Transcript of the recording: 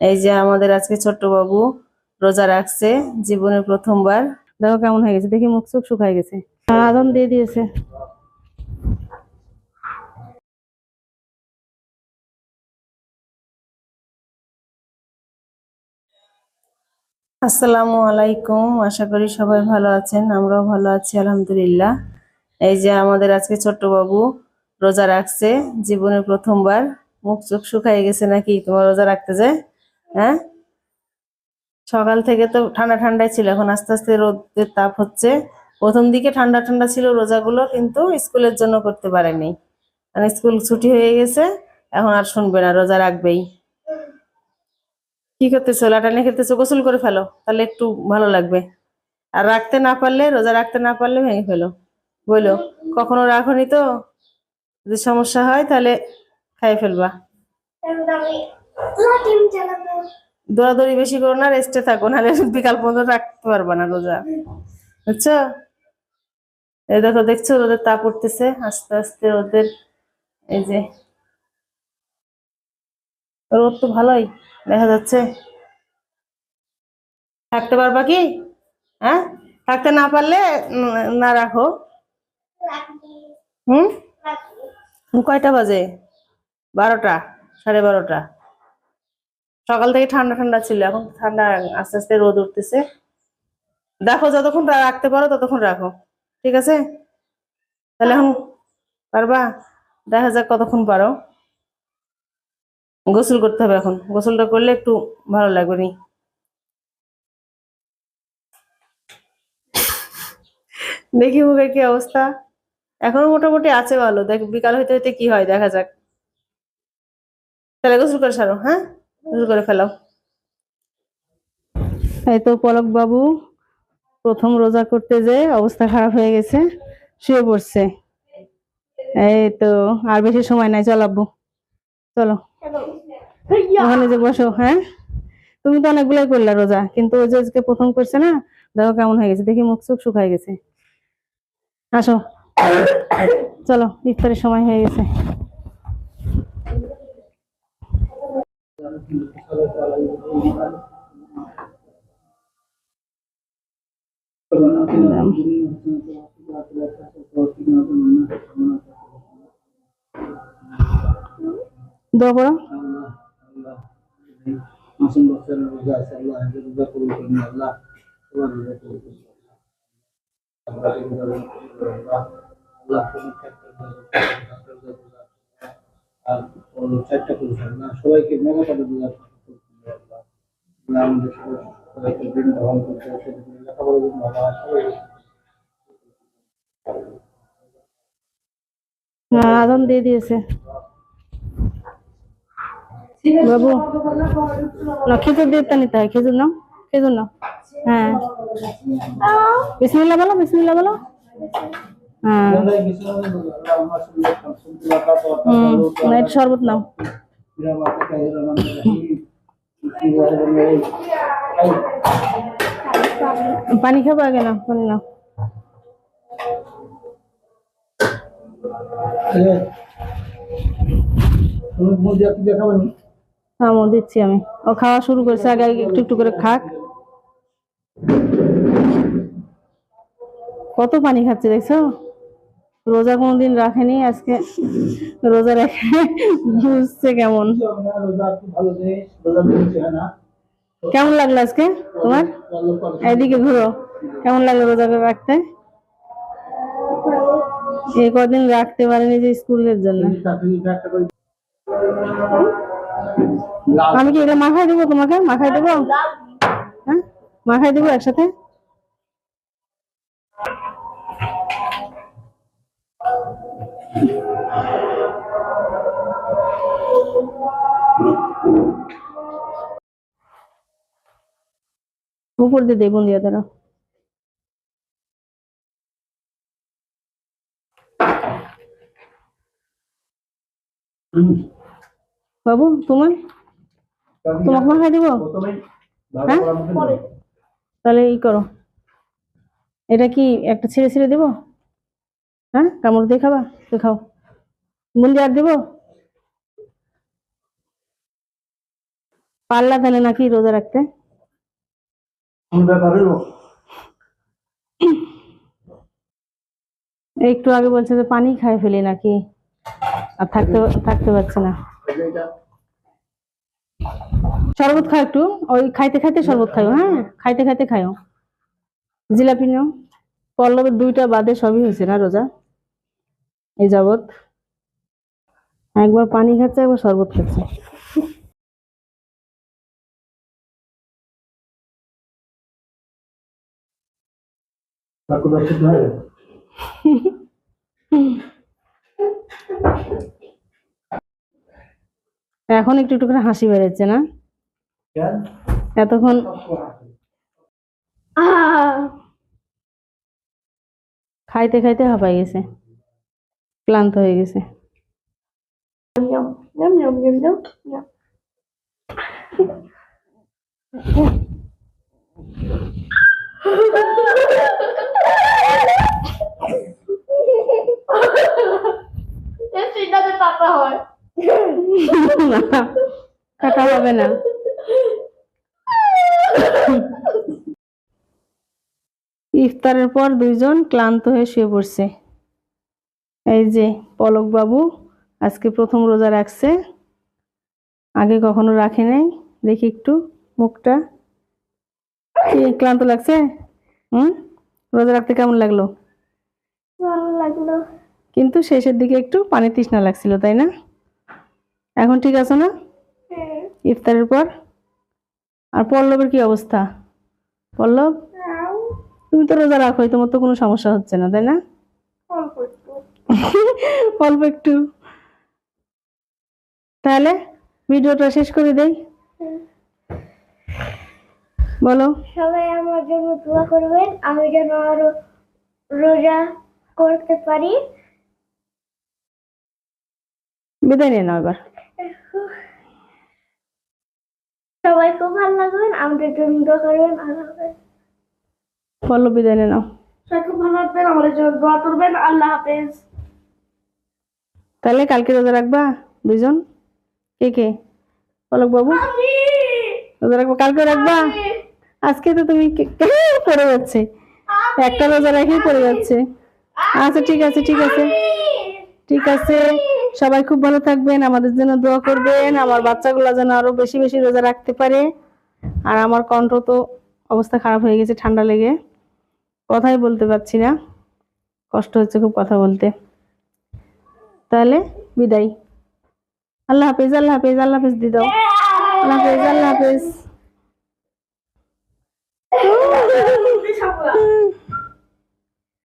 এই যে আমাদের আজকে ছোট্ট বাবু রোজা রাখছে জীবনের প্রথমবার। দেখো কেমন হয়ে গেছে, দেখি মুখ চোখ শুকায় গেছে। আদম দিয়ে দিয়েছে। আসসালামু আলাইকুম, আশা করি সবাই ভালো আছেন, আমরাও ভালো আছি, আলহামদুলিল্লাহ। এই যে আমাদের আজকে ছোট্ট বাবু রোজা রাখছে, জীবনের প্রথমবার। মুখ চোখ শুকায় গেছে নাকি? তোমার রোজা রাখতে যায় হ্যাঁ? সকাল থেকে তো ঠান্ডা ঠান্ডাই ছিল, এখন আস্তে আস্তে রোদের তাপ হচ্ছে। প্রথম দিকে ঠান্ডা ঠান্ডা ছিল, রোজাগুলো কিন্তু স্কুলের জন্য করতে পারেনি। মানে স্কুল ছুটি হয়ে গেছে, এখন আর শুনবে না, রোজা রাখবেই। কি করতেছো? লাটানি খেতেছো গোসল করে ফেলো, তাহলে একটু ভালো লাগবে। আর রাখতে না পারলে, রোজা রাখতে না পারলে ভেঙে ফেলো। বলো, কখনো রাখনি তো? যদি সমস্যা হয়, তাহলে খাই ফেলবা। দৌড়াদৌড়ি বেশি করো না রেস্টে থাকো, নাহলে বিকাল পর্যন্ত রাখতে পারবা না রোজা। বুঝছ? এই দেখো, দেখছ রোদের তাপ উঠতেছে আস্তে আস্তে রোদের এই যে। রোদ তো ভালোই, দেখা যাচ্ছে। থাকতে পারবা কি? হ্যাঁ? থাকতে না পারলে না রাখো। হুম? কয়টা বাজে? বারোটা, সাড়ে বারোটা। সকাল থেকে ঠান্ডা ঠান্ডা ছিল, এখন ঠান্ডা আস্তে আস্তে রোদ উঠতেছে। দেখো, যতক্ষণ রাখতে পারো ততক্ষণ রাখো, ঠিক আছে? তাহলে এখন পারবা? দেখা যাক কতক্ষণ পারো। গোসল করতে হবে এখন। গোসলটা করলে একটু ভালো লাগবে নি। দেখি মুখের কি অবস্থা। এখনও মোটামুটি আছে ভালো। দেখ, বিকাল হইতে হইতে কি হয়, দেখা যাক। তাহলে গোসল করে সারো হ্যাঁ? করে ফেলাও। এই তো পলক বাবু, প্রথম রোজা করতে যে অবস্থা খারাপ হয়ে গেছে, শুয়ে পড়ছে। এই তো আর বেশি সময় নাই, চল আব্বু, চলো। ওখানে যে বসো হ্যাঁ? তুমি তো অনেকগুলাই করলা রোজা, কিন্তু ওই যে আজকে প্রথম করছে না, দেখো কেমন হয়ে গেছে, দেখি মুখ চোখ শুকায় গেছে। আসো। চলো, ইফতারের সময় হয়ে গেছে। দোয়া করো মাসুম বছরের রোজা আছে আল্লাহ এদের রোজা কবুল করুন আল্লাহ তোমার রোজা কবুল আর চারটা করেছে আল্লাহ সবাইকে মেগা আল্লাহ আল্লাহ আমাদের সবাইকে দিন ভালো করতে সেদিন লেখাপড়ার জন্য আল্লাহ সবাই আদম দিয়ে দিয়েছে। বাবু, না, খেজুর দিয়ে নিতে হয়, খেজুর নাও খেজুর নাও। হ্যাঁ। বিসমিল্লাহ বলো বিসমিল্লাহ বলো। না শরবত নাও। পানি খাব আগে না পানি নাও। দেখাবেন হ্যাঁ দিচ্ছি আমি। ও খাওয়া শুরু করেছে আগে আগে একটু একটু করে খাক। কত পানি খাচ্ছে দেখছ? রোজা কোনোদিন রাখেনি, আজকে রোজা রেখে বুঝছে কেমন? কেমন লাগল আজকে তোমার? এদিকে ঘুরো, কেমন লাগল রোজা রাখতে? এই কদিন রাখতে পারেনি যে স্কুলের জন্য। আমি কি এগুলো মাখায় দেবো তোমাকে? মাখায় দেবো? হ্যাঁ? মাখায় দেবো একসাথে? উপর দিয়ে দেবো দিয়ে দাঁড়া বাবু তোমার? তোমাকে মাখায় দেবো? হ্যাঁ? তাহলে ই করো। এটা কি একটা ছেড়ে ছেড়ে দেবো? হ্যাঁ? কামড় দিয়ে খাবা? তো খাও। বুন্দি আর দেবো? পারলা তাহলে নাকি রোজা রাখতে? একটু আগে বলছে যে পানি খাই ফেলি নাকি। আর থাকতে থাকতে পারছে না। শরবত খাও একটু। ওই খাইতে খাইতে শরবত খাও হ্যাঁ? খাইতে খাইতে খাও জিলাপি নাও। পল্লবের দুইটা বাদে সবই হয়েছে না, রোজা? এই যাবত একবার পানি খাচ্ছে, একবার শরবত খাচ্ছে। এখন একটু একটু করে হাসি বেড়েছে না? এতক্ষণ খাইতে খাইতে হাঁপাই গেছে ক্লান্ত হয়ে গেছে সিটাতে পাতা হয় না হবে না। ইফতারের পর দুইজন ক্লান্ত হয়ে শুয়ে পড়ছে। এই যে পলক বাবু আজকে প্রথম রোজা রাখছে। আগে কখনো রাখে নাই। দেখি একটু মুখটা। কি ক্লান্ত লাগছে? হুম? রোজা রাখতে কেমন লাগল? ভালো লাগল। কিন্তু শেষের দিকে একটু পানি তৃষ্ণা লাগছিল তাই না? এখন ঠিক আছে না? ইফতারের পর? আর পল্লবের কি অবস্থা? পল্লব? তুমি তো রোজা রাখোই তোমার তো কোনো সমস্যা হচ্ছে না তাই না? অল্প একটু অল্প একটু। তাহলে ভিডিওটা শেষ করে দেই। বলো। সবাই আমার জন্য দোয়া করবেন আমি যেন আরও রোজা করতে পারি। বিদায় নিয়ে নাও এবার। সবাই খুব ভালো লাগবেন আমাদের জন্য দোয়া করবেন হাফেজ পল্লব বিদায় নাও সবাই খুব ভালো থাকবেন আমাদের জন্য দোয়া করবেন আল্লাহ হাফেজ। তাহলে কালকে রোজা রাখবা দুইজন? কে কে? পলক বাবু? রোজা রাখবা কালকে রাখবা? আজকে তো তুমি পড়ে যাচ্ছে। একটা রোজা রেখেই পড়ে যাচ্ছে। আচ্ছা ঠিক আছে ঠিক আছে। ঠিক আছে? সবাই খুব ভালো থাকবেন, আমাদের জন্য দোয়া করবেন, আমার বাচ্চাগুলো যেন আরও বেশি বেশি রোজা রাখতে পারে। আর আমার কণ্ঠ তো অবস্থা খারাপ হয়ে গেছে, ঠান্ডা লেগে। কথাই বলতে পারছি না। কষ্ট হচ্ছে খুব কথা বলতে। তাহলে বিদায়। আল্লাহ হাফেজ আল্লাহ হাফেজ আল্লাহ হাফেজ দি দাও। আল্লাহ হাফেজ আল্লাহ হাফেজ।